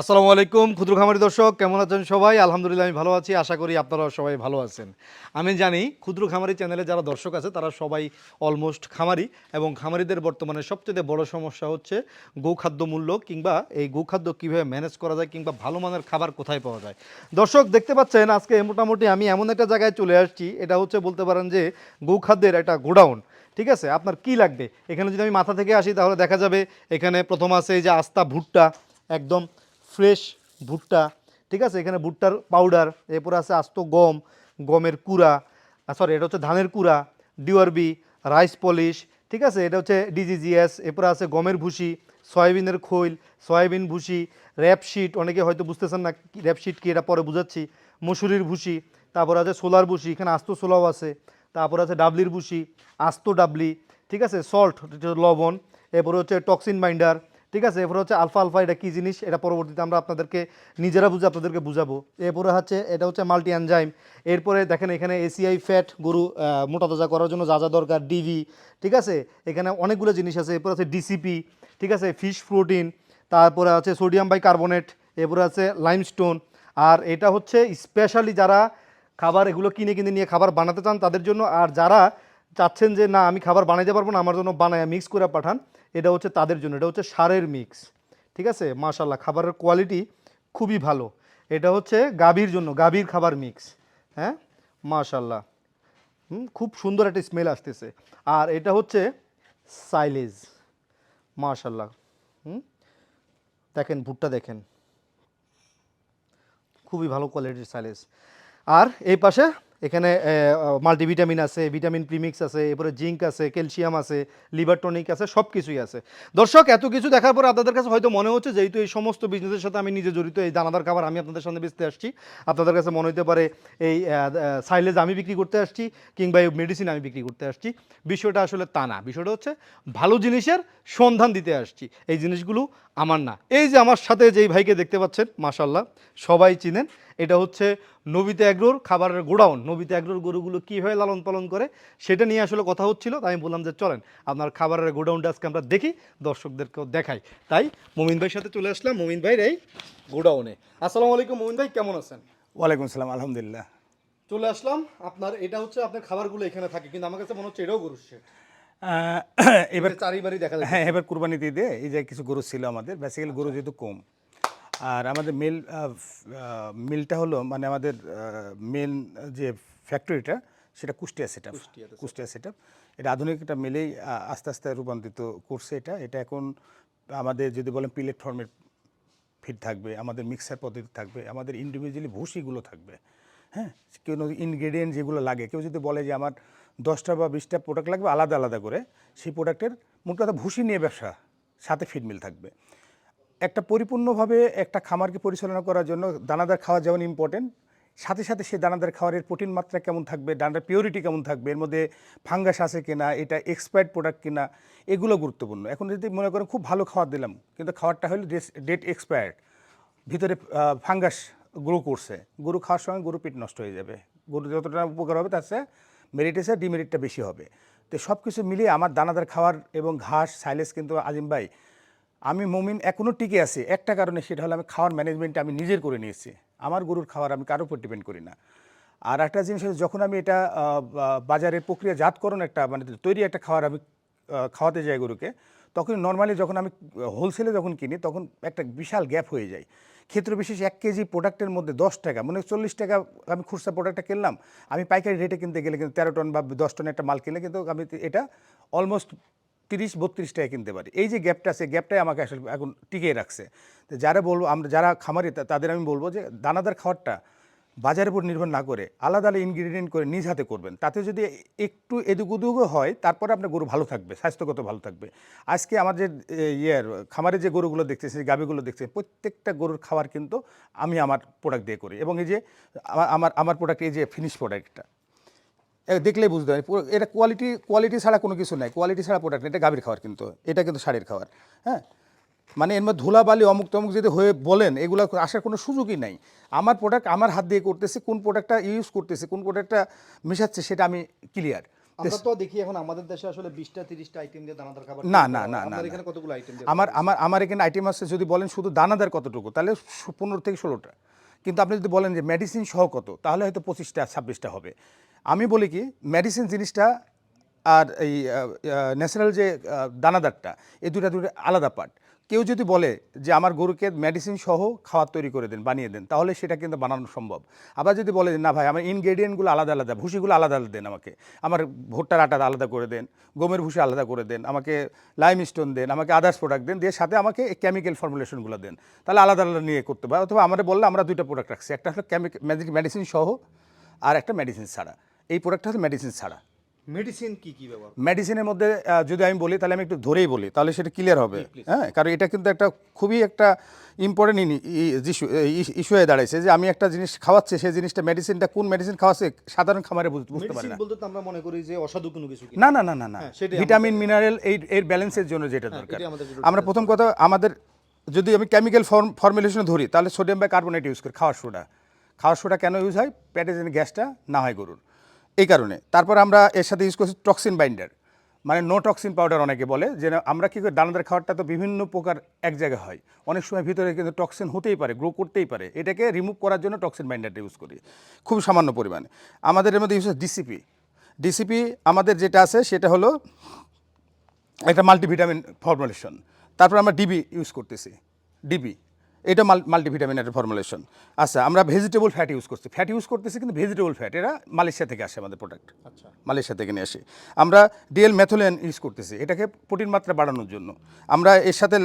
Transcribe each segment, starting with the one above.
আসসালামু আলাইকুম, ক্ষুদ্র খামারি দর্শক, কেমন আছেন সবাই? আলহামদুলিল্লাহ, আমি ভালো আছি, আশা করি আপনারা সবাই ভালো আছেন। আমি জানি, ক্ষুদ্র খামারি চ্যানেলে যারা দর্শক আছে, তারা সবাই অলমোস্ট খামারি এবং খামারিদের বর্তমানে সবচেয়ে বড় সমস্যা হচ্ছে গোখাদ্য মূল্য কিংবা এই গোখাদ্য কীভাবে ম্যানেজ করা যায় কিংবা ভালো মানের খাবার কোথায় পাওয়া যায়। দর্শক, দেখতে পাচ্ছেন, আজকে মোটামুটি আমি এমন একটা জায়গায় চলে আসছি, এটা হচ্ছে বলতে পারেন যে গোখাদ্যের একটা গোডাউন, ঠিক আছে? আপনার কি লাগবে? এখানে যদি আমি মাথা থেকে আসি, তাহলে দেখা যাবে, এখানে প্রথম আছে এই যে আস্তা ভুট্টা, একদম ফ্রেশ ভুট্টা, ঠিক আছে? এখানে ভুট্টার পাউডার এরপরে আছে আস্ত গম, গমের কুড়া সরি এটা হচ্ছে ধানের কুড়া ডিওআরবি রাইস পলিশ ঠিক আছে? এটা হচ্ছে ডিজিজিএস এরপরে আছে গমের ভুসি, সয়াবিনের খৈল, সয়াবিন ভুসি র্যাপশিট অনেকে হয়তো বুঝতেছেন না র্যাপশিট কি, এটা পরে বুঝাচ্ছি। মসুরির ভুসি, তারপর আছে সোলার ভুসি, এখানে আস্ত সোলাও আছে। তারপর আছে ডাবলির ভুসি, আস্ত ডাবলি, ঠিক আছে? সল্ট লবণ, এরপরে হচ্ছে টক্সিন বাইন্ডার ঠিক আছে এরপরে হচ্ছে আলফা আলফা এটা কী জিনিস এটা পরবর্তীতে আমরা আপনাদেরকে নিজেরা বুঝে আপনাদেরকে বুঝাবো। এরপরে হচ্ছে এটা হচ্ছে মাল্টি অ্যানজাইম এরপরে দেখেন এখানে এসিআই ফ্যাট গরু আহ, মোটা তাজা করার জন্য যা যা দরকার ডিভি ঠিক আছে? এখানে অনেকগুলো জিনিস আছে এরপর আছে ডিসিপি ঠিক আছে? ফিশ প্রোটিন তারপরে আছে সোডিয়াম বাই কার্বনেট এরপরে আছে লাইমস্টোন। আর এটা হচ্ছে স্পেশালি যারা খাবার এগুলো কিনে কিনে নিয়ে খাবার বানাতে চান তাদের জন্য আর যারা চাচ্ছেন যে না আমি খাবার বানাইতে পারব না আমার জন্য বানায় মিক্স করে পাঠান। এটা হচ্ছে তাদের জন্য, এটা হচ্ছে সারের মিক্স ঠিক আছে? মাশাল্লাহ খাবারের কোয়ালিটি খুবই ভালো। এটা হচ্ছে গাভীর জন্য, গাভীর খাবার মিক্স হ্যাঁ? মাশাল্লাহ খুব সুন্দর একটা স্মেল আসতেছে। আর এটা হচ্ছে সাইলেজ মাশাল্লাহ হুম, দেখেন, ভুট্টা দেখেন। খুবই ভালো কোয়ালিটির সাইলেজ আর এই পাশে এখানে মাল্টিভিটামিন আছে, ভিটামিন প্রিমিক্স আছে, এরপরে জিঙ্ক আছে, ক্যালসিয়াম আছে, লিভার টনিক আছে সব কিছুই আছে। দর্শক, এত কিছু দেখার পর আপনাদের কাছে হয়তো মনে হচ্ছে যেহেতু এই সমস্ত বিজনেসের সাথে আমি নিজে জড়িত, এই দানাদার খাবার আমি আপনাদের সামনে বেচতে আসছি। আপনাদের কাছে মনে হতে পারে এই সাইলেজ আমি বিক্রি করতে আসছি কিংবা এই মেডিসিন আমি বিক্রি করতে আসছি। বিষয়টা আসলে তা না। বিষয়টা হচ্ছে ভালো জিনিসের সন্ধান দিতে আসছি। এই জিনিসগুলো আমার না। এই যে আমার সাথে যেই ভাইকে দেখতে পাচ্ছেন মাশাল্লাহ সবাই চিনেন। এটা হচ্ছে নবিতে অ্যাগ্রোর খাবারের গোডাউন। নবিতে অ্যাগ্রোর গরুগুলো কীভাবে লালন পালন করে সেটা নিয়ে আসলে কথা হচ্ছিল তাই আমি বললাম যে চলেন আপনার খাবারের গোডাউনটা আজকে আমরা দেখি দর্শকদেরকেও দেখাই। তাই মমিন ভাইয়ের সাথে চলে আসলাম মমিন ভাইয়ের এই গোডাউনে। আসসালামু আলাইকুম মমিন ভাই কেমন আছেন? ওয়ালাইকুম সালাম আলহামদুলিল্লাহ। চলে আসলাম আপনার এটা হচ্ছে আপনার খাবারগুলো এখানে থাকে কিন্তু আমার কাছে মনে হচ্ছে এটাও গরুর শেড আহ, এবার চারিবারই দেখা যায় হ্যাঁ এবার কুরবানি কুরবানিতে দিয়ে এই যে কিছু গরু ছিল আমাদের বেসিক্যালি গরু যেহেতু কম। আর আমাদের মিল মিলটা হলো মানে আমাদের মেন যে ফ্যাক্টরিটা সেটা Kushtia set up Kushtia set up এটা আধুনিক একটা মিলেই আস্তে আস্তে রূপান্তরিত করছে এটা। এটা এখন আমাদের যদি বলেন পিলেট ফর্মের ফিড থাকবে আমাদের মিক্সার পদ্ধতি থাকবে আমাদের ইন্ডিভিজুয়ালি ভুসিগুলো থাকবে। হ্যাঁ? কেউ ইনগ্রেডিয়েন্ট যেগুলো লাগে কেউ যদি বলে যে আমার দশটা বা বিশটা প্রোডাক্ট লাগবে আলাদা আলাদা করে সেই প্রোডাক্টের মোট কথা ভুসি নিয়ে ব্যবসা সাথে ফিড মিল থাকবে। একটা পরিপূর্ণভাবে একটা খামারকে পরিচালনা করার জন্য দানাদার খাওয়া যেমন ইম্পর্টেন্ট সাথে সাথে সেই দানাদার খাওয়ারের প্রোটিন মাত্রা কেমন থাকবে দানাদার পিওরিটি কেমন থাকবে, এর মধ্যে ফাঙ্গাস আছে কিনা, এটা এক্সপায়ার্ড প্রোডাক্ট কিনা, এগুলো গুরুত্বপূর্ণ। এখন যদি মনে করেন খুব ভালো খাবার দিলাম, কিন্তু খাবারটা হলো ডেট এক্সপায়ার্ড ভিতরে ফাঙ্গাস গ্রো করছে, গরু খাওয়ার সময় গরু পেট নষ্ট হয়ে যাবে গরু যতটা উপকার হবে তার চেয়ে মেরিট এসে ডিমেরিটটা বেশি হবে। তো সব কিছু মিলিয়ে আমার দানাদার খাওয়ার এবং ঘাস সাইলেস কিন্তু আজিম ভাই আমি মমিন এখনও টিকে আছি। একটা কারণে সেটা হলো আমি খাওয়ার ম্যানেজমেন্ট আমি নিজের করে নিয়েছি। আমার গরুর খাবার আমি কারোর উপর ডিপেন্ড করি না। আর একটা জিনিস হচ্ছে যখন আমি এটা আহ, বা- বাজারের প্রক্রিয়াজাতকরণ একটা মানে তৈরি একটা খাবার আমি খাওয়াতে যাই গরুকে তখন নর্মালি যখন আমি হোলসেলে যখন কিনি তখন একটা বিশাল গ্যাপ হয়ে যায়। ক্ষেত্র বিশেষ এক কেজি প্রোডাক্টের মধ্যে দশ টাকা মানে চল্লিশ টাকা আমি খুচরা প্রোডাক্টটা কিনলাম আমি পাইকারি রেটে কিনতে গেলে কিন্তু তেরো টন বা দশ টন একটা মাল কিনলে কিন্তু আমি এটা অলমোস্ট তিরিশ, বত্রিশ টাকা কিনতে পারি। এই যে গ্যাপটা আছে গ্যাপটাই আমাকে আসলে এখন টিকিয়ে রাখছে। তো যারা বলব, আমরা যারা খামারি তাদের আমি বলব যে দানাদার খাবারটা বাজারের উপর নির্ভর না করে আলাদা আলাদা ইনগ্রিডিয়েন্ট করে নিজ হাতে করবেন। তাতে যদি একটু এদিক উদুগও হয়, তারপরে আপনার গরু ভালো থাকবে, স্বাস্থ্যগত ভালো থাকবে। আজকে আমাদের ইয়ের, খামারে যে গরুগুলো দেখতেছি গাভিগুলো দেখছে, প্রত্যেকটা গরুর খাবার কিন্তু আমি আমার প্রোডাক্ট দিয়ে করি। এবং এই যে আমার আমার প্রোডাক্ট এই যে ফিনিশ প্রোডাক্টটা দেখলেই বুঝতে পারি এটা কোয়ালিটি কোয়ালিটি ছাড়া কোনো কিছু নাই। কোয়ালিটি ছাড়া প্রোডাক্ট এটা গাভীর খাবার কিন্তু। এটা কিন্তু শাড়ির খাবার হ্যাঁ? মানে এর মধ্যে ধুলাবালি অমুক তমুক যদি হয়ে বলেন এগুলো আসার কোনো সুযোগই নাই। আমার প্রোডাক্ট আমার হাত দিয়ে করতেছি কোন প্রোডাক্টটা ইউজ করতেছি কোন প্রোডাক্টটা মেশাচ্ছে সেটা আমি ক্লিয়ার আমরা তো দেখি এখন আমাদের দেশে আসলে বিশটা তিরিশটা আইটেম দিয়ে দানাদার খাবার না, না, না, না, এখানে কতগুলো আইটেম দিয়ে আমার আমার আমার এখানে আইটেম আছে যদি বলেন শুধু দানাদার কতটুকু তাহলে শো- পনেরো থেকে ষোলোটা। কিন্তু আপনি যদি বলেন যে মেডিসিন সহ কত তাহলে হয়তো পঁচিশটা ছাব্বিশটা হবে। আমি বলি কি মেডিসিন জিনিসটা আর এই ন্যাচারাল যে দানাদারটা, এই দুটা দুটো আলাদা পার্ট কেউ যদি বলে যে আমার গরুকে মেডিসিন সহ খাবার তৈরি করে দেন, বানিয়ে দেন, তাহলে সেটা কিন্তু বানানো সম্ভব। আবার যদি বলে না ভাই, আমার ইনগ্রেডিয়েন্টগুলো আলাদা আলাদা ভুসিগুলো আলাদা আলাদা দেন আমাকে। আমার ভুট্টার আটা আলাদা করে দেন, গমের ভুসি আলাদা করে দেন, আমাকে লাইম স্টোন দেন, আমাকে আদার্স প্রোডাক্ট দেন, দিয়ে সাথে আমাকে কেমিক্যাল ফর্মুলেশনগুলো দেন। তাহলে আলাদা আলাদা নিয়ে করতে পারে অথবা আমাদের বললে, আমরা দুইটা প্রোডাক্ট রাখছি, একটা হলো কেমিক্যাল মেডিসিন সহ আর একটা মেডিসিন ছাড়া। এই প্রোডাক্টটা হচ্ছে মেডিসিন ছাড়া। মেডিসিন কি কি ব্যবহার মেডিসিনের মধ্যে যদি আমি বলি তাহলে আমি একটু ধরেই বলি তাহলে সেটা ক্লিয়ার হবে। হ্যাঁ কারণ এটা কিন্তু একটা খুবই একটা ইম্পর্টেন্ট ইস্যু হয়ে দাঁড়াইছে যে আমি একটা জিনিস খাওয়াচ্ছি সেই জিনিসটা মেডিসিনটা কোন মেডিসিন খাওয়াচ্ছে সাধারণ খামারে বুঝতে পারি না। বলতে আমরা মনে করি যে অসাধু কোনো কিছু না না না না না। হ্যাঁ, ভিটামিন মিনারেল এই এর ব্যালেন্সের জন্য যেটা দরকার। আমাদের জন্য আমরা প্রথম কথা আমাদের যদি আমি কেমিক্যাল ফর্ম ফর্মুলেশনে ধরি তাহলে সোডিয়াম বা কার্বনেট ইউজ করি খাওয়ার সোডা। খাওয়ার সোডা কেন ইউজ হয়? পেটে যেন গ্যাসটা না হয় গরুর। এই কারণে। তারপর আমরা এর সাথে ইউজ করছি টক্সিন বাইন্ডার মানে নো টক্সিন পাউডার অনেকে বলে, যে আমরা কী করি, দানাদার খাবারটা তো বিভিন্ন প্রকার এক জায়গায় হয়। অনেক সময় ভিতরে কিন্তু টক্সিন হতেই পারে গ্রো করতেই পারে। এটাকে রিমুভ করার জন্য টক্সিন বাইন্ডারটা ইউজ করি, খুব সামান্য পরিমাণে। আমাদের এর মধ্যে ইউজ ডিসিপি ডিসিপি আমাদের যেটা আছে, সেটা হলো একটা মাল্টিভিটামিন ফর্মুলেশন তারপর আমরা ডিবি ইউজ করতেছি ডিবি এটা মাল্টিভিটামিন একটা ফর্মুলেশন আচ্ছা আমরা ভেজিটেবল ফ্যাট ইউজ করছি। ফ্যাট ইউজ করতেছি কিন্তু ভেজিটেবল ফ্যাট এরা মালয়েশিয়া থেকে আসে আমাদের প্রোডাক্ট আচ্ছা। মালয়েশিয়া থেকে নিয়ে আসি। আমরা ডিএল মেথোলেন ইউজ করতেছি এটাকে প্রোটিন মাত্রা বাড়ানোর জন্য। আমরা এর সাথে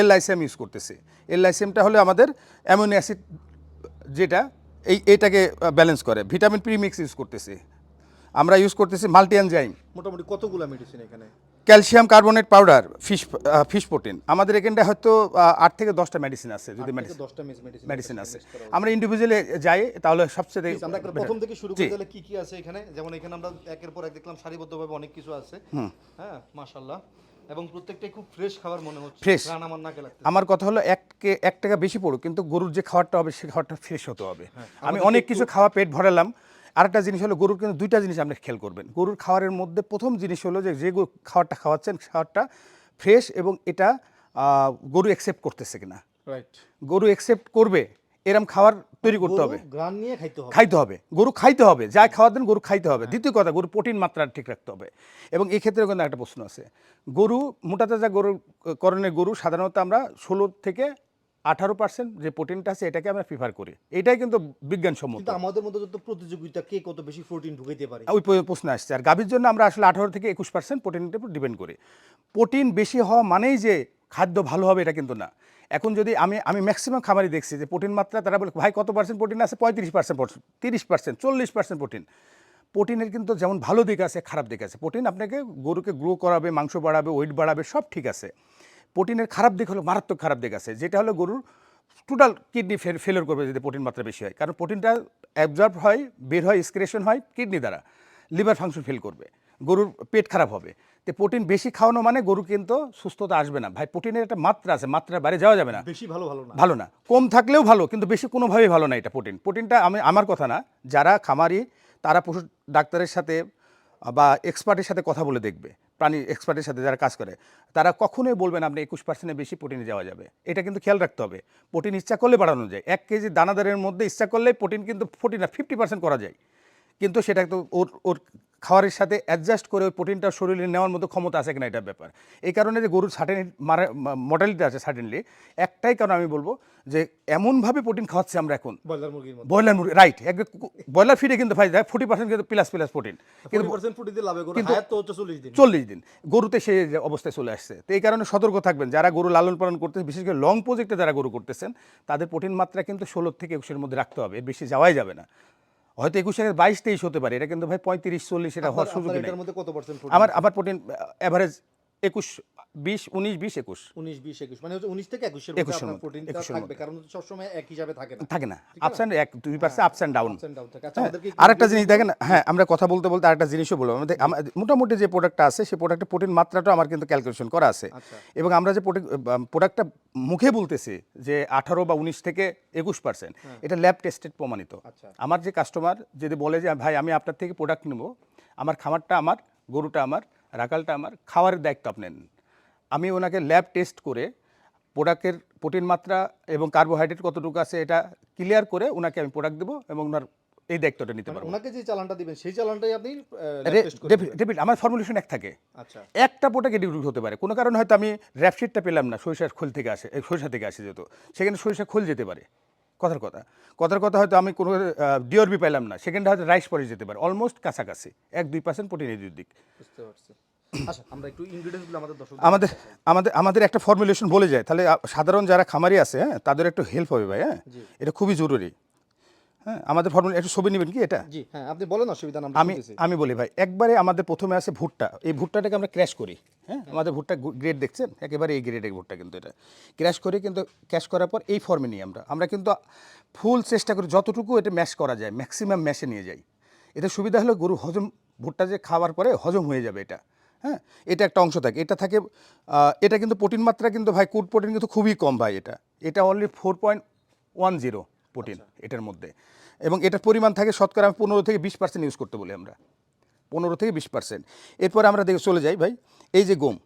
এল লাইসিয়াম ইউজ করতেছি। এল লাইসিয়ামটা হলো আমাদের অ্যামোনিয়া অ্যাসিড যেটা এই এটাকে ব্যালেন্স করে। ভিটামিন প্রিমিক্স ইউজ করতেছি। আমরা ইউজ করতেছি মাল্টি এনজাইম মোটামুটি কতগুলো মেডিসিন এখানে? Calcium carbonate powder fish fish protein. আমাদের এখানটা হয়তো আট থেকে দশটা মেডিসিন আছে যদি মেডিসিন আছে। আমরা ইন্ডিভিজুয়ালি যাই তাহলে সবচেয়ে আমরা প্রথম থেকে শুরু। করে কি কি আছে এখানে? যেমন এখানে আমরা একের পর এক দেখলাম সারিবদ্ধভাবে অনেক কিছু আছে। হ্যাঁ মাশাআল্লাহ। এবং প্রত্যেকটাই খুব ফ্রেশ খাবার মনে হচ্ছে। রান আমার নাকে লাগছে আমার কথা হলো এক এক টাকা বেশি পড়ুক কিন্তু গরুর যে খাবারটা হবে সেই খাবারটা ফ্রেশ হতে হবে। হ্যাঁ, আমি অনেক কিছু খাওয়া পেট ভরালাম আরেকটা জিনিস হলো গরুর কিন্তু দুইটা জিনিস আপনি খেয়াল করবেন। গরুর খাওয়ারের মধ্যে প্রথম জিনিস হলো যে যে গরু- খাবারটা খাওয়াচ্ছেন খাবারটা ফ্রেশ এবং এটা গরু অ্যাকসেপ্ট করতেছে কিনা। রাইট গরু অ্যাকসেপ্ট করবে এরম খাবার তৈরি করতে হবে। নিয়ে খাইতে হবে। খাইতে হবে। গরু খাইতে হবে যা খাওয়া দেন গরু খাইতে হবে। দ্বিতীয় কথা গরু প্রোটিন মাত্রা ঠিক রাখতে হবে। এবং এই ক্ষেত্রে কিন্তু একটা প্রশ্ন আছে। গরু মোটা তাজা গরুর করণের গরু সাধারণত আমরা ষোলো থেকে আঠারো পার্সেন্ট যে প্রোটিনটা আছে এটাকে আমরা প্রিফার করি। এটাই কিন্তু বিজ্ঞানসম্মত। কিন্তু আমাদের মধ্যে যত প্রতিযোগিতা কে কত বেশি প্রোটিন ঢুকাইতে পারে? ওই প্রশ্ন আসছে। আর গাভীর জন্য আমরা আসলে আঠারো থেকে একুশ পার্সেন্ট প্রোটিনের উপর ডিপেন্ড করি। প্রোটিন বেশি হওয়া মানেই যে খাদ্য ভালো হবে এটা কিন্তু না। এখন যদি আমি আমি ম্যাক্সিমাম খামারই দেখছি যে প্রোটিন মাত্রা তারা বলে ভাই কত পার্সেন্ট প্রোটিন আছে? পঁয়ত্রিশ পার্সেন্ট তিরিশ পার্সেন্ট চল্লিশ পার্সেন্ট প্রোটিন প্রোটিনের কিন্তু যেমন ভালো দিক আছে খারাপ দিক আছে। প্রোটিন আপনাকে গরুকে গ্রো করাবে মাংস বাড়াবে ওয়েট বাড়াবে সব ঠিক আছে। প্রোটিনের খারাপ দিক হলো মারাত্মক খারাপ দিক আছে। যেটা হলো গরুর টোটাল কিডনি ফেলিওর করবে যদি প্রোটিন মাত্রা বেশি হয়। কারণ প্রোটিনটা অ্যাবজর্ব হয় বের হয় স্ক্রেশন হয় কিডনি দ্বারা। লিভার ফাংশন ফেল করবে। গরুর পেট খারাপ হবে। তো প্রোটিন বেশি খাওয়ানো মানে গরু কিন্তু সুস্থতা আসবে না। ভাই প্রোটিনের একটা মাত্রা আছে মাত্রার বাইরে যাওয়া যাবে না। বেশি ভালো ভালো না। ভালো না। কম থাকলেও ভালো কিন্তু বেশি কোনোভাবেই ভালো না এটা প্রোটিন। প্রোটিনটা আমি আমার কথা না যারা খামারি তারা পশু ডাক্তারের সাথে বা এক্সপার্টের সাথে কথা বলে দেখবে, প্রাণী এক্সপার্টের সাথে যারা কাজ করে, তারা কখনোই বলবেন আপনি একুশ পার্সেন্টের বেশি প্রোটিনে যাওয়া যাবে। এটা কিন্তু খেয়াল রাখতে হবে। প্রোটিন ইচ্ছা করলে বাড়ানো যায়। এক কেজি দানাদারের মধ্যে ইচ্ছা করলে প্রোটিন কিন্তু ফোর্টি না, ফিফটি পার্সেন্ট করা যায়। কিন্তু সেটা তো ওর ওর খাবারের সাথে অ্যাডজাস্ট করে ওই প্রোটিনটা শরীরে নেওয়ার মতো ক্ষমতা আছে কিনা এটা ব্যাপার। এই কারণে যে গরুর সার্টেন মারা মডেলিটি আছে সার্টেনলি একটাই কারণ আমি বলব যে এমনভাবে প্রোটিন খাওয়াচ্ছি আমরা এখন। ব্রয়লার মধ্যে ব্রয়লার মুরগি রাইট ব্রয়লার ফিডে কিন্তু ভাই যায় ফোর্টি পার্সেন্ট কিন্তু প্লাস প্লাস প্রোটিন কিন্তু 40% প্রোটিন দিয়ে লাভে করে হায়াত তো হচ্ছে 40 দিন। চল্লিশ দিন। গরুতে সেই অবস্থায় চলে আসছে। তো এই কারণে সতর্ক থাকবেন। যারা গরু লালন পালন করতেছেন বিশেষ করে লং প্রজেক্টে যারা গরু করতেছেন তাদের প্রোটিন মাত্রা কিন্তু ষোলো থেকে একুশের মধ্যে রাখতে হবে। বেশি যাওয়াই যাবে না। হয়তো একুশের বাইশ তেইশ হতে পারে। এটা কিন্তু ভাই পঁয়ত্রিশ চল্লিশ এটা হওয়ার সুযোগ আমার আবার প্রোটিন অ্যাভারেজ একুশ বিশ উনিশ বিশ একুশ। 19 20 21 মানে হচ্ছে 19 থেকে 21 এর 21 মধ্যে এর আপনার মধ্যে, প্রোটিনটা 21 এর থাকবে কারণ সব সময় এক হিসাবে থাকে না। থাকে না। আপস অ্যান্ড এক দুই পার্সেন্ট আপস অ্যান্ড ডাউন আরেকটা জিনিস দেখেন হ্যাঁ আমরা কথা বলতে বলতে আরেকটা জিনিসও বলব আমাদের মোটামুটি যে প্রোডাক্টটা আছে সেই প্রোডাক্টের প্রোটিন মাত্রাটা আমার কিন্তু ক্যালকুলেশন করা আছে। আচ্ছা। এবং আমরা যে প্রোডাক্টটা মুখে বলতেছি যে আঠারো বা উনিশ থেকে একুশ পার্সেন্ট এটা ল্যাব টেস্টেড প্রমাণিত। আচ্ছা। আমার যে কাস্টমার যদি বলে যে ভাই আমি আপনার থেকে প্রোডাক্ট নেব আমার খামারটা আমার গরুটা আমার রাখালটা আমার খাওয়ারের দায়িত্ব আপনি নেন। আমি ওনাকে ল্যাব টেস্ট করে প্রোডাক্টের প্রোটিন মাত্রা এবং কার্বোহাইড্রেট কতটুকু আছে এটা ক্লিয়ার করে ওনাকে আমি প্রোডাক্ট দেবো এবং ওনার এই দায়িত্বটা নিতে পারব। ওনাকে যে চালানটা দিবেন সেই চালানটাই আপনি। ডেফিট আমার ফর্মুলেশন এক থাকে। আচ্ছা। একটা প্রোডাক্ট এডিউট হতে পারে। কোনো কারণে হয়তো আমি র্যাপশিটটা পেলাম না সরিষার খোল থেকে আসে সরিষা থেকে আসে যেহেতু সেখানে সরিষা খোল যেতে পারে। কথার কথা। কথার কথা হয়তো আমি কোনো ডিওরবি পাইলাম না সেকেন্ড হয়তো রাইস পরে যেতে পারে অলমোস্ট কাছাকাছি এক দুই পার্সেন্ট প্রোটিন এডিউট দিক। বুঝতে পারছি। আচ্ছা আমরা একটু ইনগ্রেডিয়েন্টসগুলো আমাদের আমাদের আমাদের আমাদের একটা ফর্মুলেশন বলে যায় তাহলে সাধারণ যারা খামারি আছে হ্যাঁ তাদের একটু হেল্প হবে ভাই হ্যাঁ? এটা খুবই জরুরি। হ্যাঁ আমাদের ফর্মুলা একটু ছবি নেবেন কি এটা? জি হ্যাঁ আপনি বলেন অসুবিধা না আমি আমি বলি ভাই একবারে আমাদের প্রথমে আছে ভুট্টা। এই ভুট্টাটাকে আমরা ক্র্যাশ করি হ্যাঁ আমাদের ভুট্টা গ্রেড দেখছেন? একেবারে এই গ্রেডের ভুট্টা কিন্তু এটা। ক্র্যাশ করে কিন্তু ক্যাশ করার পর এই ফর্মে নিই আমরা। আমরা কিন্তু ফুল চেষ্টা করি যতটুকু এটা ম্যাশ করা যায় ম্যাক্সিমাম ম্যাশে নিয়ে যাই। এতে সুবিধা হলো গরু হজম ভুট্টা যে খাওয়ার পরে হজম হয়ে যাবে এটা হ্যাঁ? এটা একটা অংশ থাকে। এটা থাকে এটা কিন্তু প্রোটিন মাত্রা কিন্তু ভাই কুট প্রোটিন কিন্তু খুবই কম ভাই এটা। এটা only four point one zero protein এটার মধ্যে। এবং এটার পরিমাণ থাকে শতকরা পনেরো থেকে বিশ পার্সেন্ট ইউজ করতে বলি আমরা। পনেরো থেকে বিশ পার্সেন্ট এরপর আমরা দেখে চলে যাই ভাই এই যে গম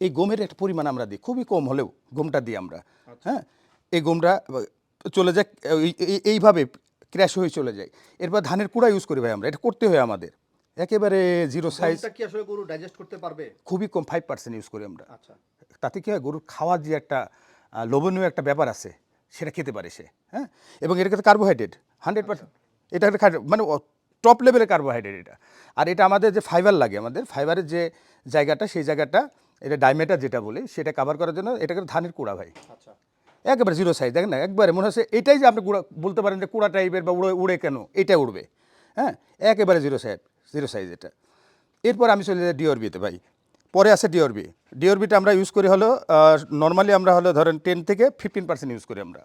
এই গমের একটা পরিমাণ আমরা দিই খুবই কম হলেও গমটা দিই আমরা। হ্যাঁ? এই গমটা চলে যায় এই- এই- এইভাবে ক্র্যাশ হয়ে চলে যায়। এরপর ধানের কুড়া ইউজ করি ভাই আমরা এটা করতে হয় আমাদের। একেবারে জিরো সাইজ কি আসলে গরু ডাইজেস্ট করতে পারবে? খুবই কম ফাইভ পার্সেন্ট ইউজ করি আমরা। আচ্ছা। তাতে কী হয় গরুর খাওয়ার যে একটা লোভনীয় একটা ব্যাপার আছে। সেটা খেতে পারে সে হ্যাঁ? এবং এটা কিন্তু কার্বোহাইড্রেট হান্ড্রেড পার্সেন্ট এটা একটা মানে টপ লেভেলের কার্বোহাইড্রেট এটা। আর এটা আমাদের যে ফাইবার লাগে আমাদের ফাইবারের যে জায়গাটা সেই জায়গাটা এটা ডাইমেটার যেটা বলি সেটা কাভার করার জন্য এটা কিন্তু ধানের কুড়া ভাই। আচ্ছা। একেবারে জিরো সাইজ দেখেন না? একবারে মনে হচ্ছে এটাই যে আপনি কুড়া বলতে পারেন যে কুড়া টাইপের বা উড়ে উড়ে কেন? এটা উড়বে হ্যাঁ? একেবারে জিরো সাইজ জিরো সাইজ এটা। এরপর আমি চলে যাই ডিওরবিতে ভাই। পরে আছে ডিওরবি ডিওরবিটা আমরা ইউজ করি হলো নর্মালি আমরা হলো ধরেন টেন থেকে ফিফটিন পার্সেন্ট ইউজ করি আমরা।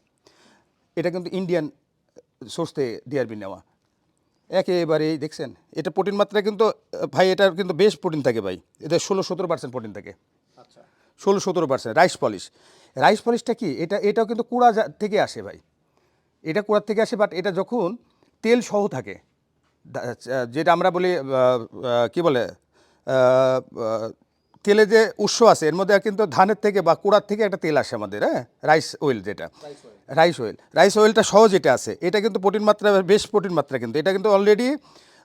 এটা কিন্তু ইন্ডিয়ান সোর্স থেকে ডিআরবি নেওয়া। একেবারেই দেখছেন? এটা প্রোটিন মাত্রা কিন্তু ভাই এটার কিন্তু বেশ প্রোটিন থাকে ভাই। এতে ষোলো সতেরো পার্সেন্ট প্রোটিন থাকে। আচ্ছা। ষোলো সতেরো পার্সেন্ট রাইস পলিশ রাইস পলিশটা কি? এটা এটাও কিন্তু কুড়া থেকে আসে ভাই। এটা কুড়ার থেকে আসে বাট এটা যখন তেল সহ থাকে যেটা আমরা বলি কি বলে তেলে যে উৎস আছে এর মধ্যে কিন্তু ধানের থেকে বা কুড়ার থেকে একটা তেল আসে আমাদের হ্যাঁ? রাইস অয়েল যেটা। রাইস অয়েল রাইস অয়েলটা সহজ এটা আছে। এটা কিন্তু প্রোটিন মাত্রা বেশ প্রোটিন মাত্রা কিন্তু। এটা কিন্তু অলরেডি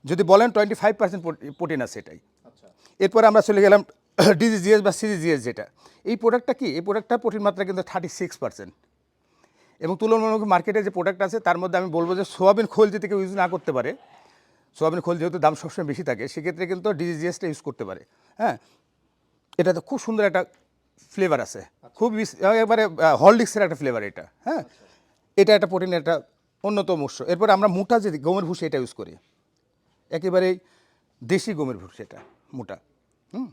যদি বলেন টোয়েন্টি ফাইভ পার্সেন্ট প্রোটিন আছে এটাই। আচ্ছা। এরপরে আমরা চলে গেলাম ডিজিজিএস বা সিজিজিএস যেটা। এই প্রোডাক্টটা কি? এই প্রোডাক্টটার প্রোটিন মাত্রা কিন্তু থার্টি সিক্স পার্সেন্ট এবং তুলনামূলক মার্কেটে যে প্রোডাক্ট আছে তার মধ্যে আমি বলব যে সোয়াবিন খোল যদি কেউ ইউজ না করতে পারে সোয়াবিন খোল যেহেতু দাম সবসময় বেশি থাকে সেক্ষেত্রে কিন্তু ডিজিজিএসটা ইউজ করতে পারে। হ্যাঁ? এটাতে খুব সুন্দর একটা ফ্লেভার আছে। খুব একবারে হলডিক্সের একটা ফ্লেভার এটা হ্যাঁ? এটা একটা প্রোটিনের একটা অন্যতম উৎস। এরপর আমরা মোটা যে গমের ভুষি এটা ইউজ করি। একেবারেই দেশি গমের ভুষি এটা, মোটা, হুম?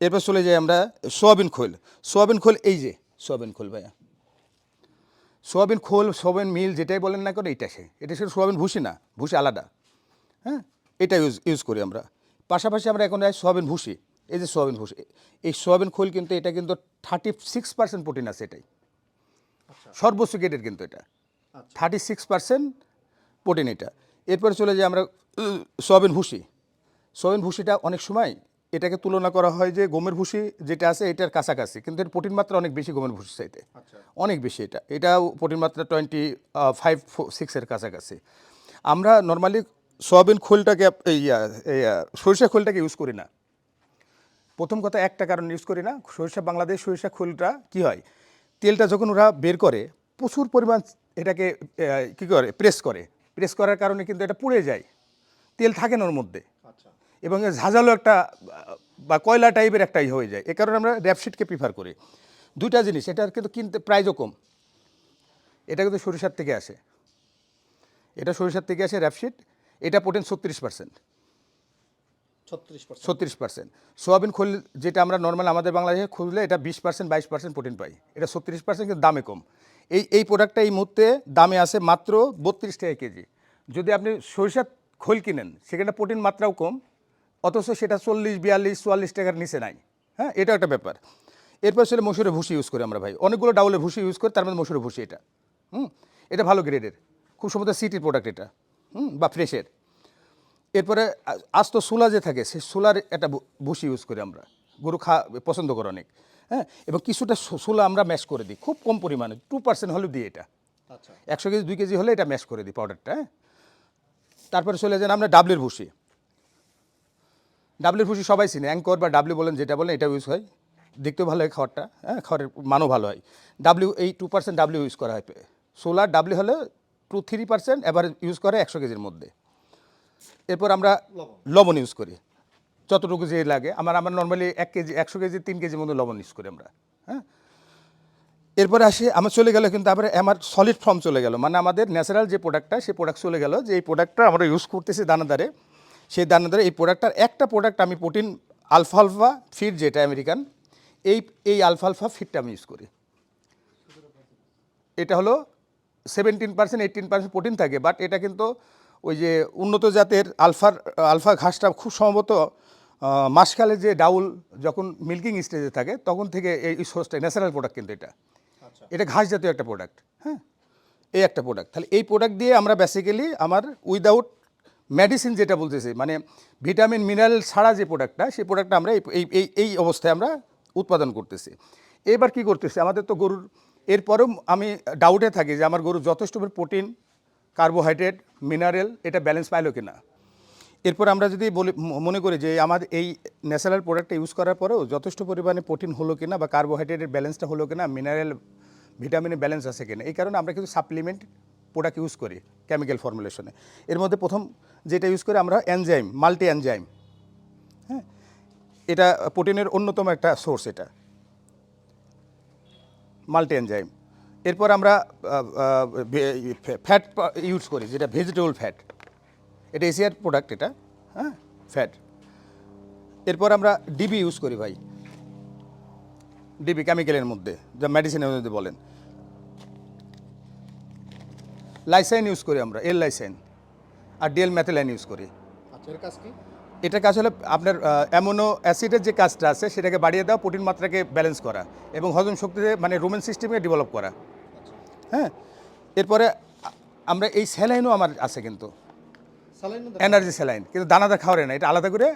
এরপর চলে যাই আমরা সোয়াবিন খোল। সোয়াবিন খোল, এই যে, সোয়াবিন খোল ভাইয়া। সোয়াবিন খোল, সোয়াবিন মিল, যেটাই বলেন না করে এইটা সে। এটা সে সোয়াবিন ভুষি না, ভুসি আলাদা হ্যাঁ? এটা ইউজ ইউজ করি আমরা। পাশাপাশি আমরা এখন যাই সোয়াবিন ভুসি। এই যে সোয়াবিন ভুসি এই সোয়াবিন খোল কিন্তু এটা কিন্তু থার্টি সিক্স পার্সেন্ট প্রোটিন আছে এটাই। সর্বোচ্চ গেটের কিন্তু এটা। থার্টি সিক্স পার্সেন্ট প্রোটিন এটা। এরপরে চলে যাই আমরা সোয়াবিন ভুসি। সোয়াবিন ভুসিটা অনেক সময় এটাকে তুলনা করা হয় যে গমের ভুসি যেটা আছে এটার কাছাকাছি কিন্তু এর প্রোটিন মাত্রা অনেক বেশি গমের ভুসি চাইতে। আচ্ছা। অনেক বেশি এটা। এটাও প্রোটিন মাত্রা টোয়েন্টি ফাইভ সিক্সের কাছাকাছি। আমরা নর্মালি সোয়াবিন খোলটাকে সরিষা খোলটাকে ইউজ করি না। প্রথম কথা একটা কারণ ইউজ করি না সরিষা বাংলাদেশ সরিষা খোলটা কি হয়? তেলটা যখন ওরা বের করে প্রচুর পরিমাণ এটাকে কি করে প্রেস করে। প্রেস করার কারণে কিন্তু এটা পুড়ে যায়। তেল থাকে না ওর মধ্যে। আচ্ছা। এবং ঝাঁঝালো একটা বা কয়লা টাইপের একটাই হয়ে যায়। এ কারণে আমরা র্যাপশিটকে প্রিফার করি। দুইটা জিনিস এটার কিন্তু কিনতে প্রাইজও কম। এটা কিন্তু সরিষার থেকে আসে। এটা সরিষার থেকে আসে র্যাপশিট এটা পোটেন ছত্রিশ পার্সেন্ট ছত্রিশ পার্সেন্ট সোয়াবিন খোল যেটা আমরা নর্মাল আমাদের বাংলাদেশে খুঁজলে এটা বিশ পার্সেন্ট বাইশ পার্সেন্ট প্রোটিন পাই। এটা ছত্রিশ পার্সেন্ট কিন্তু দামে কম। এই এই প্রোডাক্টটা এই মুহূর্তে দামে আছে মাত্র বত্রিশ টাকা কেজি। যদি আপনি সরিষার খোল কিনেন, সেখানে প্রোটিন মাত্রাও কম, অথচ সেটা চল্লিশ, বিয়াল্লিশ, চুয়াল্লিশ টাকার নিচে নাই। হ্যাঁ এটা একটা ব্যাপার। এরপর ছিল মসুরের ভুসি ইউজ করি আমরা ভাই। অনেকগুলো ডাউলের ভুসি ইউজ করি তার মধ্যে মসুরের ভুসি এটা। হুম, এটা ভালো গ্রেডের খুব সম্ভবত সিটির প্রোডাক্ট এটা। হুম, বা ফ্রেশের এরপরে আস্ত সোলা যে থাকে সেই সোলার একটা ভুসি ইউজ করি আমরা। গরু খা পছন্দ করে অনেক। হ্যাঁ? এবং কিছুটা সোলা আমরা ম্যাশ করে দিই। খুব কম পরিমাণে টু পার্সেন্ট হলেও দিই এটা। আচ্ছা। একশো কেজি দুই কেজি হলে এটা ম্যাশ করে দিই পাউডারটা হ্যাঁ? তারপরে চলে যান আমরা ডাবলির ভুসি। ডাবলির ভুসি সবাই চিনে। অ্যাঙ্কর বা ডাবলি বলেন যেটা বলেন এটা ইউজ হয়। দেখতেও ভালো হয় খাবারটা হ্যাঁ? খাবারের মানও ভালো হয়। ডাব্লিউ এই টু পার্সেন্ট ডাব্লিউ ইউজ করা হয়। সোলার ডাবলি হলে টু থ্রি পার্সেন্ট এবার ইউজ করে একশো কেজির মধ্যে। এরপর আমরা লবণ। ইউজ করি। যতটুকু যে লাগে। আমার আমার নর্মালি এক কেজি একশো কেজি তিন কেজির মতো লবণ ইউজ করি আমরা হ্যাঁ? এরপরে আসে আমার চলে গেল কিন্তু আবার আমার সলিড ফর্ম চলে গেল। মানে আমাদের ন্যাচারাল যে প্রোডাক্টটা সেই প্রোডাক্ট চলে গেল যে এই প্রোডাক্টটা আমরা ইউজ করতেছি দানাদারে। সেই দানাদারে এই প্রোডাক্টটার একটা প্রোডাক্ট আমি প্রোটিন আলফা আলফা ফিড যেটা আমেরিকান এই এই আলফা আলফা ফিডটা আমি ইউজ করি। এটা হলো seventeen percent eighteen percent protein থাকে বাট এটা কিন্তু ওই যে উন্নত জাতের আলফার আলফা ঘাসটা খুব সম্ভবত মাসকালে যে ডাউল যখন মিল্কিং স্টেজে থাকে তখন থেকে এই সোর্সটা ন্যাচারাল প্রোডাক্ট কিন্তু এটা। আচ্ছা। এটা ঘাস জাতীয় একটা প্রোডাক্ট হ্যাঁ? এই একটা প্রোডাক্ট। তাহলে এই প্রোডাক্ট দিয়ে আমরা বেসিক্যালি আমার উইদাউট মেডিসিন যেটা বলতেছি মানে ভিটামিন মিনারেল ছাড়া যে প্রোডাক্টটা সেই প্রোডাক্টটা আমরা এই এই- এই এই অবস্থায় আমরা উৎপাদন করতেছি। এবার কি করতেছি? আমাদের তো গরুর এরপরেও আমি ডাউটে থাকি যে আমার গরু যথেষ্ট প্রোটিন কার্বোহাইড্রেট, মিনারেল, এটা ব্যালেন্স পাইলো কি না এরপর আমরা যদি বলি মনে করি যে আমাদের এই ন্যাচারাল প্রোডাক্টটা ইউজ করার পরেও যথেষ্ট পরিমাণে প্রোটিন হলো কিনা বা কার্বোহাইড্রেটের ব্যালেন্সটা হলো কিনা, মিনারেল, ভিটামিনের ব্যালেন্স আছে কিনা, এই কারণে আমরা কিছু সাপ্লিমেন্ট প্রোডাক্ট ইউজ করি কেমিক্যাল ফর্মুলেশনে। এর মধ্যে প্রথম যেটা ইউজ করি আমরা এনজাইম মাল্টি এনজাইম হ্যাঁ এটা প্রোটিনের অন্যতম একটা সোর্স এটা। মাল্টি এনজাইম এরপর আমরা ফ্যাট ইউজ করি যেটা ভেজিটেবল ফ্যাট এটা এশিয়ার প্রোডাক্ট এটা হ্যাঁ? ফ্যাট এরপর আমরা ডিবি ইউজ করি ভাই। ডিবি কেমিক্যালের মধ্যে যা মেডিসিনের মধ্যে বলেন। লাইসাইন ইউজ করি আমরা এল লাইসাইন আর ডিএল ম্যাথেলাইন ইউজ করি। আচ্ছা এর কাজ কি? এটা কাজ হলো আপনার অ্যামোনো অ্যাসিডের যে কাজটা আছে সেটাকে বাড়িয়ে দেওয়া প্রোটিন মাত্রাকে ব্যালেন্স করা এবং হজম শক্তিতে মানে রোমেন সিস্টেমকে ডেভেলপ করা। হ্যাঁ? এরপরে আমরা এই স্যালাইনও আমার আছে কিন্তু। Energy saline. কিন্তু দানাদার খাওয়ারে না এটা আলাদা করে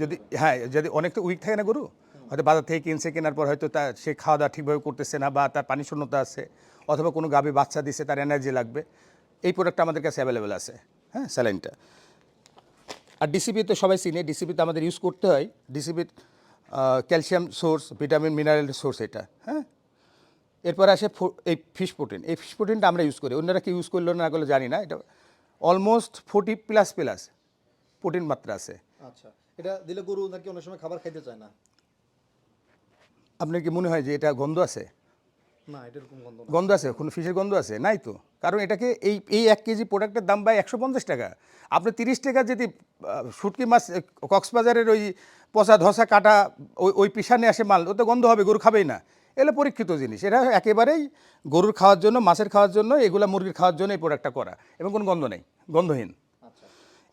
যদি হ্যাঁ যদি অনেক তো উইক থাকে না গরু হয়তো বাজার থেকে কিনছে কেনার পর হয়তো তার সে খাওয়া দাওয়া ঠিকভাবে করতেছে না বা তার পানি শূন্যতা আছে অথবা কোনো গাভী বাচ্চা দিছে তার এনার্জি লাগবে এই প্রোডাক্টটা আমাদের কাছে অ্যাভেলেবেল আছে হ্যাঁ স্যালাইনটা। আর ডিসিপি তো সবাই চিনে ডিসিপি তো আমাদের ইউজ করতে হয়। ডিসিপির calcium source vitamin mineral source এটা হ্যাঁ? এরপর আসে ফো- এই ফিশ প্রোটিন এই ফিশ প্রোটিনটা আমরা ইউজ করি। অন্যরা কি ইউজ করল না করল জানি না। এটা almost forty plus plus protein মাত্রা আছে। আচ্ছা। এটা দিলে গরু নাকি অনেক সময় খাবার খাইতে চায় না? আপনার কি মনে হয় যে এটা গন্ধ আছে? না এটা এরকম গন্ধ গন্ধ আছে? কোনো ফিশের গন্ধ আছে? নাই তো। কারণ এটাকে এই এই এক কেজি প্রোডাক্টের দাম পায় একশো পঞ্চাশ টাকা। আপনি তিরিশ টাকা যদি শুটকি মাছ কক্সবাজারের ওই পচা ধসা কাটা ওই ওই পিসানে আসে মাল ওতে গন্ধ হবে গরু খাবেই না। এগুলো পরীক্ষিত জিনিস। এটা একেবারেই গরুর খাওয়ার জন্য মাছের খাওয়ার জন্য এগুলো মুরগির খাওয়ার জন্য এই প্রোডাক্টটা করা। এবং কোনো গন্ধ নেই গন্ধহীন। আচ্ছা।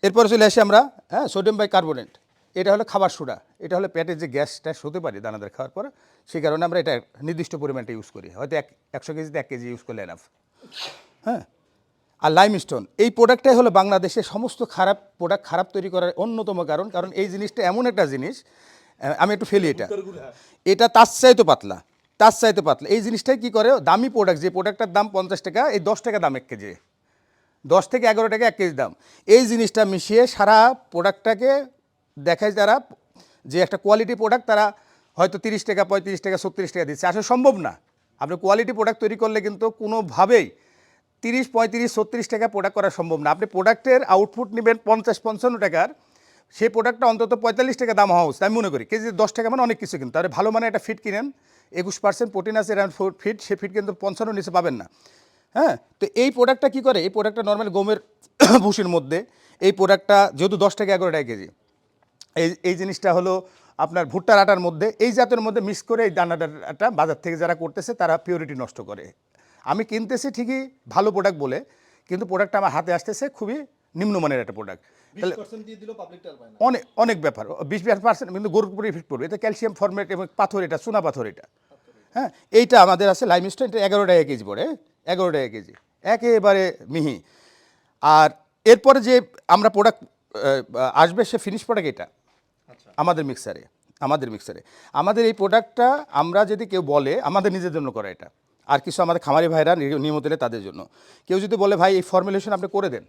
এরপরে চলে আসি আমরা হ্যাঁ সোডিয়াম বাই কার্বোনেট এটা হলো খাবার সোডা। এটা হলো পেটের যে গ্যাস ট্যাস হতে পারে দানাদার খাওয়ার পর সেই কারণে আমরা এটা নির্দিষ্ট পরিমাণটা ইউজ করি। হয়তো এক একশো কেজিতে এক কেজি ইউজ করলে এনাফ হ্যাঁ? আর লাইমস্টোন এই প্রোডাক্টটাই হলো বাংলাদেশের সমস্ত খারাপ প্রোডাক্ট খারাপ তৈরি করার অন্যতম কারণ। কারণ এই জিনিসটা এমন একটা জিনিস আমি একটু ফেলি এটা। এটা তার চাইতে পাতলা। তার চাইতে পাতলা। এই জিনিসটাই কি করে? দামি প্রোডাক্ট যে প্রোডাক্টটার দাম পঞ্চাশ টাকা, এই দশ টাকা দাম এক কেজি। দশ থেকে এগারো টাকা এক কেজি দাম। এই জিনিসটা মিশিয়ে সারা প্রোডাক্টটাকে দেখায় যারা যে একটা কোয়ালিটি প্রোডাক্ট তারা হয়তো তিরিশ টাকা, পঁয়ত্রিশ টাকা, ছত্রিশ টাকা দিচ্ছে। আসলে সম্ভব না। আপনি কোয়ালিটি প্রোডাক্ট তৈরি করলে কিন্তু কোনোভাবেই তিরিশ, পঁয়ত্রিশ, ছত্রিশ টাকা প্রোডাক্ট করা সম্ভব না। আপনি প্রোডাক্টের আউটপুট নেবেন পঞ্চাশ, পঞ্চান্ন টাকার। সেই প্রোডাক্টটা অন্তত পঁয়তাল্লিশ টাকা দাম হওয়া উচিত। আমি মনে করি কেজি দশ টাকা মানে অনেক কিছু কিন্তু। তাহলে ভালো মানে একটা ফিট কিনেন। একুশ পার্সেন্ট প্রোটিন আছে এরাউন্ড ফোর ফিট সে ফিট কিন্তু পঞ্চান্ন নিচে পাবেন না। হ্যাঁ? তো এই প্রোডাক্টটা কী করে? এই প্রোডাক্টটা নর্মাল গমের ভুসির মধ্যে। এই প্রোডাক্টটা যেহেতু দশ টাকা এগারো টাকা কেজি। এই এই জিনিসটা হলো আপনার ভুট্টার আটার মধ্যে। এই জাতের মধ্যে মিক্স করে এই দানাটা বাজার থেকে যারা করতেছে, তারা পিওরিটি নষ্ট করে। আমি কিনতেছি ঠিকই ভালো প্রোডাক্ট বলে, কিন্তু প্রোডাক্টটা আমার হাতে আসতেছে খুবই নিম্নমানের একটা প্রোডাক্ট অনেক অনেক ব্যাপার। বিশ বিশ পার্সেন্ট কিন্তু গরুর উপরে ইফেক্ট পড়বে। এটা ক্যালসিয়াম ফর্মেট এবং পাথর এটা সোনা পাথর এটা। হ্যাঁ এইটা আমাদের আছে লাইমস্টোন এটা এগারো টাকা কেজি পড়ে এগারো টাকা কেজি। একেবারে মিহি। আর এরপরে যে আমরা প্রোডাক্ট আসবে সে ফিনিশ প্রোডাক্ট এটা। আচ্ছা। আমাদের মিক্সারে আমাদের মিক্সারে আমাদের এই প্রোডাক্টটা আমরা যদি কেউ বলে আমাদের নিজের জন্য করা এটা। আর কিছু আমাদের খামারি ভাইরা নিয়মিত তাদের জন্য। কেউ যদি বলে ভাই এই ফর্মুলেশন আপনি করে দেন।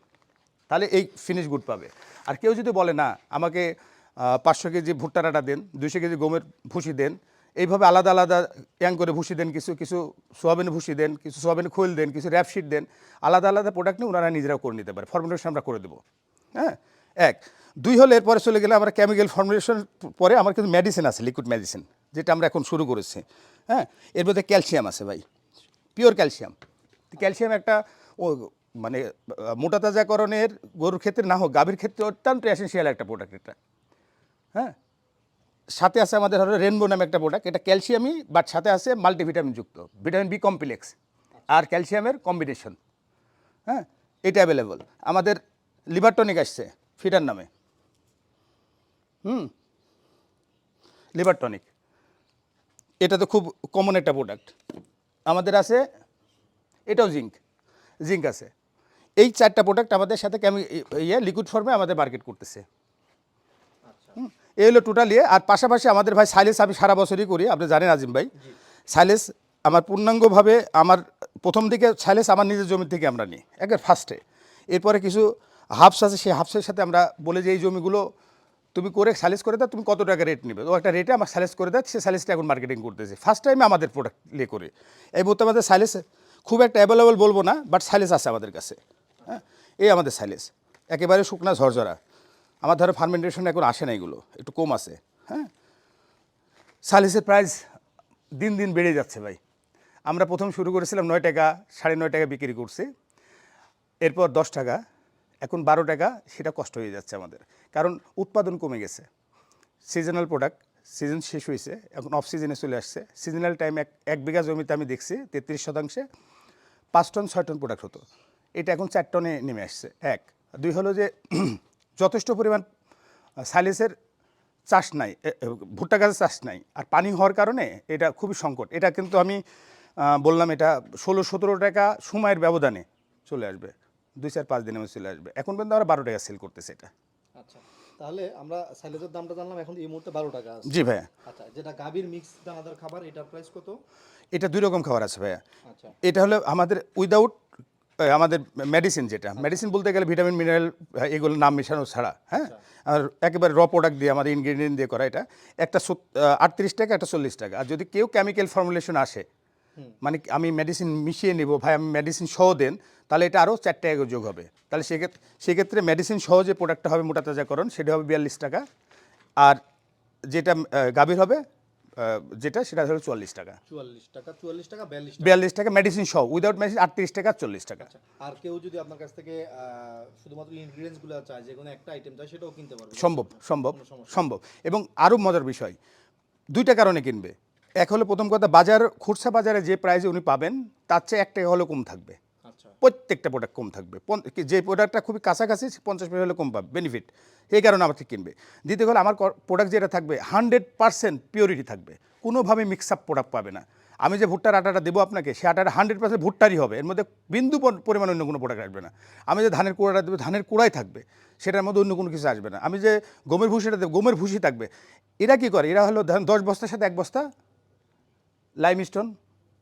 তাহলে এই ফিনিশ গুড পাবে। আর কেউ যদি বলে, না, আমাকে পাঁচশো কেজি ভুট্টার আটা দেন, দুইশো কেজি গমের ভুসি দেন, এইভাবে আলাদা আলাদা ইয়াং করে ভুসি দেন, কিছু কিছু সোয়াবিন ভুসি দেন, কিছু সোয়াবিন খোল দেন, কিছু র্যাপশিট দেন, আলাদা আলাদা প্রোডাক্ট নিয়ে ওনারা নিজেরাও করে নিতে পারে। ফর্মুলেশন আমরা করে দেবো। হ্যাঁ? এক, দুই হলে এরপরে চলে গেলে আমরা কেমিক্যাল ফর্মুলেশন পরে আমার কিন্তু মেডিসিন আছে লিকুইড মেডিসিন যেটা আমরা এখন শুরু করেছি। হ্যাঁ? এর মধ্যে ক্যালসিয়াম আছে ভাই। পিওর ক্যালসিয়াম ক্যালসিয়াম একটা ও মানে মোটা তাজাকরণের গরুর ক্ষেত্রে না হোক, গাভীর ক্ষেত্রে অত্যন্ত এসেন্সিয়াল একটা প্রোডাক্ট এটা। হ্যাঁ? সাথে আছে আমাদের হলো রেনবো নামে একটা প্রোডাক্ট এটা ক্যালসিয়ামই বাট সাথে আছে মাল্টিভিটামিন যুক্ত ভিটামিন বি কমপ্লেক্স আর ক্যালসিয়ামের কম্বিনেশন হ্যাঁ? এটা অ্যাভেলেবল আমাদের লিভার টনিক আসছে ফিটার নামে। হুম? লিভার টনিক এটা তো খুব কমন একটা প্রোডাক্ট আমাদের আছে, এটাও জিঙ্ক জিঙ্ক আছে। এই চারটা প্রোডাক্ট আমাদের সাথে কেমি ইয়ে লিকুইড ফর্মে আমাদের মার্কেট করতেছে। এই হলো টোটাল ইয়ে। আর পাশাপাশি আমাদের ভাই সাইলেস আমি সারা বছরই করি আপনি জানেন আজিম ভাই। সাইলেস আমার পূর্ণাঙ্গভাবে আমার প্রথম দিকে সাইলেস আমার নিজের জমি থেকে আমরা নিই একের ফার্স্টে এরপরে কিছু হাফস আছে সেই হাফসের সাথে আমরা বলে যে এই জমিগুলো তুমি করে সাইলেস করে দাও তুমি কত টাকা রেট নেবে? ও একটা রেটে আমার সাইলেস করে দেয় সে সাইলেসটা এখন মার্কেটিং করতেছে। ফার্স্ট টাইমে আমাদের প্রোডাক্ট লে করে। এই মুহূর্তে আমাদের সাইলেস খুব একটা অ্যাভেলেবল বলব না বাট সাইলেস আছে আমাদের কাছে। এই আমাদের সাইলেস একেবারে শুকনা ঝরঝরা। আমার ধরো ফার্মেন্টেশন এখন আসে না এগুলো, একটু কম আছে হ্যাঁ? সালিসের প্রাইস দিন দিন বেড়ে যাচ্ছে ভাই। আমরা প্রথম শুরু করেছিলাম নয় টাকা, সাড়ে নয় টাকা বিক্রি করছি। এরপর দশ টাকা, এখন বারো টাকা, সেটা কষ্ট হয়ে যাচ্ছে আমাদের। কারণ উৎপাদন কমে গেছে। সিজনাল প্রোডাক্ট, সিজন শেষ হয়েছে, এখন অফ সিজনে চলে আসছে। সিজনাল টাইম এক এক বিঘা জমিতে আমি দেখছি তেত্রিশ শতাংশে পাঁচ টন, ছয় টন প্রোডাক্ট হতো। এটা এখন চার টনে নেমে আসছে। এক। দুই হলো যে যথেষ্ট পরিমাণ সাইলেসের চাষ নাই ভুট্টা গাছের চাষ নাই আর পানি হওয়ার কারণে এটা খুবই সংকট। এটা কিন্তু আমি বললাম এটা ষোলো সতেরো টাকা সময়ের ব্যবধানে চলে আসবে দুই চার পাঁচ দিনের মধ্যে চলে আসবে। এখন পর্যন্ত আমরা বারো টাকা সেল করতেছে এটা। আচ্ছা তাহলে আমরা সাইলেজের দামটা জানলাম এখন এই মুহূর্তে বারো টাকা আছে। জি ভাইয়া। আচ্ছা যেটা গাভীর মিক্স দানাদার খাবার এটার প্রাইস কত? এটা দুই রকম খাবার আছে ভাইয়া। আচ্ছা। এটা হলো আমাদের উইদাউট আমাদের মেডিসিন যেটা। মেডিসিন বলতে গেলে ভিটামিন মিনারেল এগুলো নাম মেশানো ছাড়া হ্যাঁ? আর একেবারে র প্রোডাক্ট দিয়ে আমাদের ইনগ্রেডিয়েন্ট দিয়ে করা এটা। একটা আটত্রিশ টাকা একটা চল্লিশ টাকা। আর যদি কেউ কেমিক্যাল ফর্মুলেশন আসে মানে আমি মেডিসিন মিশিয়ে নেব ভাই আমি মেডিসিন সহ দেন তাহলে এটা আরও চার টাকা যোগ হবে। তাহলে সেক্ষেত্রে সেক্ষেত্রে মেডিসিন সহ যে প্রোডাক্টটা হবে মোটা তাজাকরণ সেটা হবে বিয়াল্লিশ টাকা। আর যেটা গাভীর হবে যেটা সেটা হলো চুয়াল্লিশ টাকা। চুয়াল্লিশ টাকা চুয়াল্লিশ টাকা বিয়াল্লিশ টাকা। মেডিসিন সহ উইদাউট মেডিসিন আটত্রিশ টাকা চল্লিশ টাকা। আচ্ছা আর কেউ যদি আপনার কাছ থেকে শুধুমাত্র ইনগ্রিডিয়েন্টসগুলো চায় যে কোনো একটা আইটেম চায় সেটাও কিনতে পারবে। সম্ভব সম্ভব সম্ভব। এবং আরও মজার বিষয় দুইটা কারণে কিনবে। এক হলো প্রথম কথা বাজার খুচরা বাজারে যে প্রাইসে উনি পাবেন তার চেয়ে এক টাকা হলেও কম থাকবে। প্রত্যেকটা প্রোডাক্ট কম থাকবে। যে প্রোডাক্টটা খুবই কাছাকাছি পঞ্চাশ পয়সা হলে কম পাবে বেনিফিট এই কারণে আমার কিনবে। দ্বিতীয় হলো আমার প্রোডাক্ট যেটা থাকবে হান্ড্রেড পার্সেন্ট পিওরিটি থাকবে। কোনোভাবে মিক্স আপ প্রোডাক্ট পাবে না। আমি যে ভুট্টার আটাটা দেবো আপনাকে, সে আটাটা হান্ড্রেড পার্সেন্ট ভুট্টারই হবে। এর মধ্যে বিন্দু পর- পরিমাণ অন্য কোনো প্রোডাক্ট আসবে না। আমি যে ধানের কুড়াটা দেবো, ধানের কুড়াই থাকবে। সেটার মধ্যে অন্য কোনো কিছু আসবে না। আমি যে গমের ভুসিটা দেবো, গমের ভুসি থাকবে। এরা কি করে? এরা হলো দশ বস্তার সাথে এক বস্তা লাইমস্টোন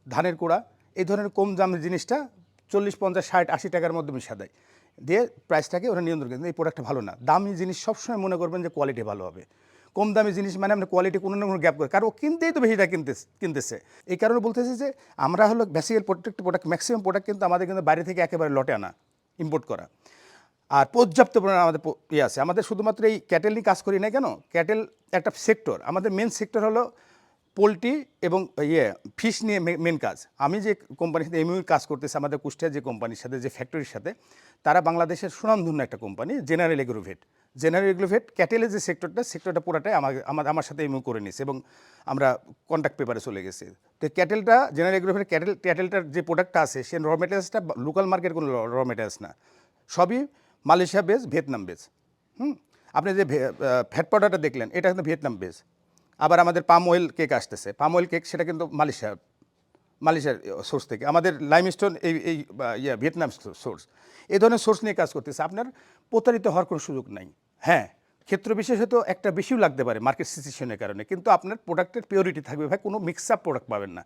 ধানের কুড়া, এই ধরনের কম দামের জিনিসটা চল্লিশ, পঞ্চাশ, ষাট, আশি টাকার মধ্যে মিশা দেয়। দিয়ে প্রাইসটাকে ওরা নিয়ন্ত্রণ করে। এই প্রোডাক্টটা ভালো না। দামি জিনিস সবসময় মনে করবেন যে কোয়ালিটি ভালো হবে। কম দামি জিনিস মানে আমরা কোয়ালিটি কোনো না কোনো গ্যাপ করে কারণ ও কিনতেই তো বেশিটা কিনতে কিনতেছে। এই কারণে বলতেছে যে আমরা হলো basically product product maximum product কিন্তু আমাদের কিন্তু বাইরে থেকে একেবারে লটে আনা ইম্পোর্ট করা। আর পর্যাপ্ত পরিমাণে আমাদের ইয়ে আছে। আমাদের শুধুমাত্র এই ক্যাটেল নিয়ে কাজ করি না কেন? ক্যাটেল একটা সেক্টর আমাদের মেন সেক্টর হলো পোলট্রি এবং ইয়ে ফিশ নিয়ে মেন কাজ। আমি যে কোম্পানির সাথে এমইউর কাজ করতেছি, আমাদের কুষ্টিয়া যে কোম্পানির সাথে, যে ফ্যাক্টরির সাথে, তারা বাংলাদেশের সুনামধন্য একটা company General Agrovet General Agrovet ক্যাটেলের যে সেক্টরটা সেক্টরটা পুরাটাই আমার আমার আমার সাথে এমইউ করে নিয়েছে এবং আমরা কন্ট্যাক্ট পেপারে চলে গেছি। তো ক্যাটেলটা জেনারেল এগ্রোভেট ক্যাটেল ক্যাটেলটার যে প্রোডাক্টটা আছে, সে র মেটেরিয়ালসটা লোকাল মার্কেট কোনো র মেটেরিয়ালস না। সবই Malaysia base Vietnam base hmm? আপনি যে ফ্যাট পাউডারটা দেখলেন, এটা কিন্তু ভিয়েতনাম বেস আবার আমাদের পাম অয়েল কেক আসতেছে। পাম অয়েল কেক সেটা কিন্তু মালয়েশিয়া, মালয়েশিয়ার সোর্স থেকে। আমাদের লাইমস্টোন এই এই ইয়া ভিয়েতনাম সোর্স এই ধরনের সোর্স নিয়ে কাজ করতেছে। আপনার প্রতারিত হওয়ার কোনো সুযোগ নাই। হ্যাঁ ক্ষেত্র বিশেষ হয়তো একটা বেশিও লাগতে পারে মার্কেট সিচুয়েশনের কারণে। কিন্তু আপনার প্রোডাক্টের পিওরিটি থাকবে ভাই, কোনো মিক্স আপ প্রোডাক্ট পাবেন না।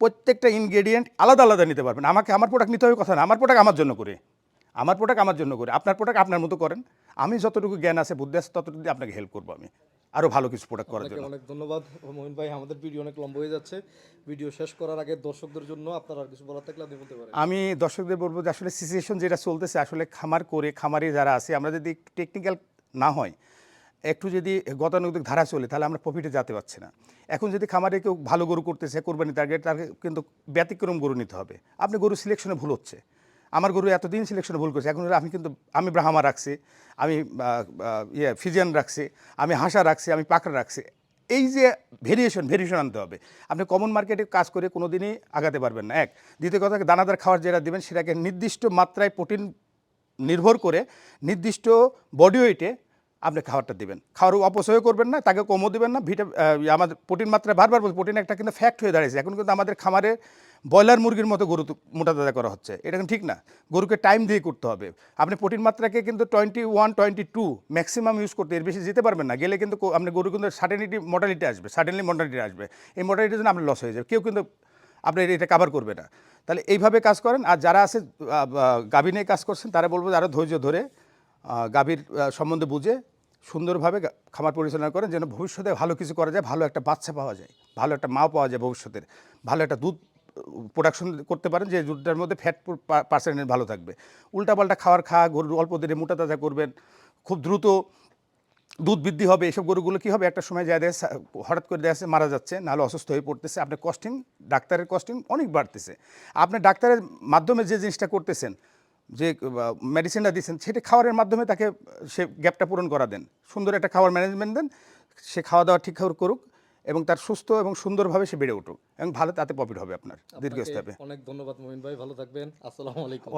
প্রত্যেকটা ইনগ্রেডিয়েন্ট আলাদা আলাদা নিতে পারবেন। আমাকে আমার প্রোডাক্ট নিতে হবে, কথা না। আমার প্রোডাক্ট আমার জন্য করে। আমার প্রোডাক্ট আমার জন্য করে। আপনার প্রোডাক্ট আপনার মতো করেন। আমি যতটুকু জ্ঞান আছে বুদ্ধি আছে ততটুকু দিয়ে আপনাকে হেল্প করব আমি। আরও ভালো কিছু প্রোডাক্ট করার জন্য। অনেক ধন্যবাদ মহিন ভাই। আমাদের ভিডিও অনেক লম্বা হয়ে যাচ্ছে। ভিডিও শেষ করার আগে দর্শকদের জন্য আপনার আর কিছু বলার থাকলে আপনি বলতে পারেন। আমি দর্শকদের বলব যে আসলে সিচুয়েশন যেটা চলতেছে আসলে খামার করে খামারে যারা আছে আমরা যদি টেকনিক্যাল না হয় একটু যদি গতানুগতিক ধারা চলে তাহলে আমরা প্রফিটে যেতে পারছি না। এখন যদি খামারে কেউ ভালো গরু করতেছে কোরবানি টার্গেট তার কিন্তু ব্যতিক্রম গরু নিতে হবে। আপনি গরু সিলেকশনে ভুল হচ্ছে। আমার গরু এতদিন সিলেকশনে ভুল করছে। এখন আমি কিন্তু, আমি ব্রাহ্মা রাখছি, আমি ইয়ে ফিজিয়ান রাখছি, আমি হাঁসা রাখছি, আমি পাকড়া রাখছি। এই যে ভেরিয়েশন ভেরিয়েশন আনতে হবে। আপনি কমন মার্কেটে কাজ করে কোনো দিনই আগাতে পারবেন না। এক, দ্বিতীয় কথা, দানাদার খাবার যেটা দেবেন, সেটাকে নির্দিষ্ট মাত্রায় প্রোটিন নির্ভর করে নির্দিষ্ট বডি ওয়েটে আপনি খাবারটা দিবেন। খাওয়ার অপচয় করবেন না, তাকে কমও দেবেন না। ভিটা আমাদের প্রোটিন মাত্রা বারবার বলছি প্রোটিন একটা কিন্তু ফ্যাক্ট হয়ে দাঁড়িয়েছে। এখন কিন্তু আমাদের খামারে ব্রয়লার মুরগির মতো গরু মোটা তাজা করা হচ্ছে। এটা ঠিক না? গরুকে টাইম দিয়ে করতে হবে। আপনি প্রোটিন মাত্রাকে কিন্তু twenty one twenty two maximum use করতে, এর বেশি যেতে পারবেন না। গেলে কিন্তু আপনি গরু কিন্তু সার্টেনিটি মডালিটি আসবে সার্টেনলি মডালিটি আসবে। এই মডালিটির জন্য আপনার লস হয়ে যাবে কেউ কিন্তু আপনি এটা কাভার করবে না। তাহলে এইভাবে কাজ করেন। আর যারা আছে গাভী নিয়ে কাজ করছেন, তারা বলব যারা ধৈর্য ধরে গাভীর সম্বন্ধে বুঝে, সুন্দরভাবে খামার পরিচালনা করেন, যেন ভবিষ্যতে ভালো কিছু করা যায়, ভালো একটা বাচ্চা পাওয়া যায়, ভালো একটা মা পাওয়া যায় ভবিষ্যতের, ভালো একটা দুধ প্রোডাকশন করতে পারেন যে দুধটার মধ্যে ফ্যাট পার্সেন্টেজ ভালো থাকবে। উল্টাপাল্টা খাবার খাওয়া গরুর অল্প দিনে মোটা তাজা করবেন খুব দ্রুত দুধ বৃদ্ধি হবে এসব গরুগুলো কী হবে? একটা সময় যায় যাচ্ছে, হঠাৎ করে যাচ্ছে মারা যাচ্ছে নাহলে অসুস্থ হয়ে পড়তেছে আপনার কস্টিং ডাক্তারের কস্টিং অনেক বাড়তেছে। আপনি ডাক্তারের মাধ্যমে যে জিনিসটা করতেছেন যে মেডিসিনটা দিচ্ছেন সেটা খাওয়ারের মাধ্যমে তাকে সে গ্যাপটা পূরণ করা দেন। সুন্দর একটা খাওয়ার ম্যানেজমেন্ট দেন সে খাওয়া দাওয়া ঠিক করুক। এবং তার সুস্থ এবং সুন্দরভাবে সে বেড়ে উঠুক। এবং ভালো তাতে প্রফিট হবে আপনার দীর্ঘস্থায় অনেক ধন্যবাদ মহিন ভাই ভালো থাকবেন। আসসালামু আলাইকুম।